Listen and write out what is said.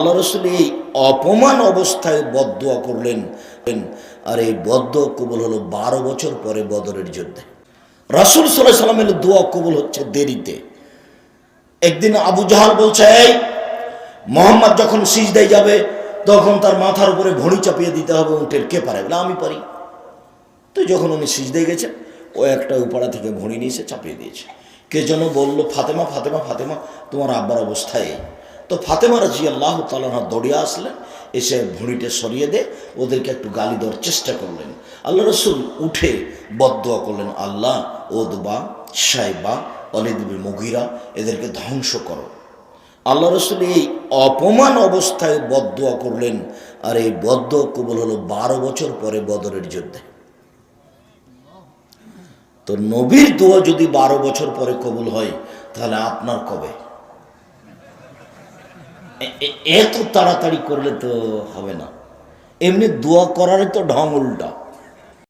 আল্লাহ রসুল এই অপমান অবস্থায় বদুয়া করলেন। আর এই বদ্ধ কবুল হলো বারো বছর পরে বদরের যুদ্ধে। রাসুল সাল্লাহ সাল্লামের দোয়া কবুল হচ্ছে দেরিতে। একদিন আবু জাহাল বলছে, এই মোহাম্মদ যখন সিজদায় যাবে, তখন তার মাথার উপরে ঘড়ি চাপিয়ে দিতে হবে উঠের কে পারে? না, আমি পারি। তো যখন উনি সিজদায় গেছেন, ও একটা উপাড়া থেকে ভড়ি নিয়ে চাপিয়ে দিয়েছে। কে যেন বলল, ফাতেমা ফাতেমা ফাতেমা, তোমার আব্বার অবস্থায়। তো ফাতেমা রাজি আল্লাহ তালানা দৌড়িয়ে আসলেন, এসে ভুঁড়িটা সরিয়ে দে ওদেরকে একটু গালি দেওয়ার চেষ্টা করলেন। আল্লাহ রসুল উঠে বদোয়া করলেন, আল্লাহ, ওদবা, সাইবা অলিদিবি মুগিরা, এদেরকে ধ্বংস করো। আল্লাহ রসুল এই অপমান অবস্থায় বদোয়া করলেন, আর এই বদ্ধ কবুল হলো বারো বছর পরে বদরের যুদ্ধে। তো নবীর দোয়া যদি বারো বছর পরে কবুল হয়, তাহলে আপনার কবে? এত তাড়াতাড়ি করলে তো হবে না। এমনি দোয়া করারই তো ঢং উল্টা।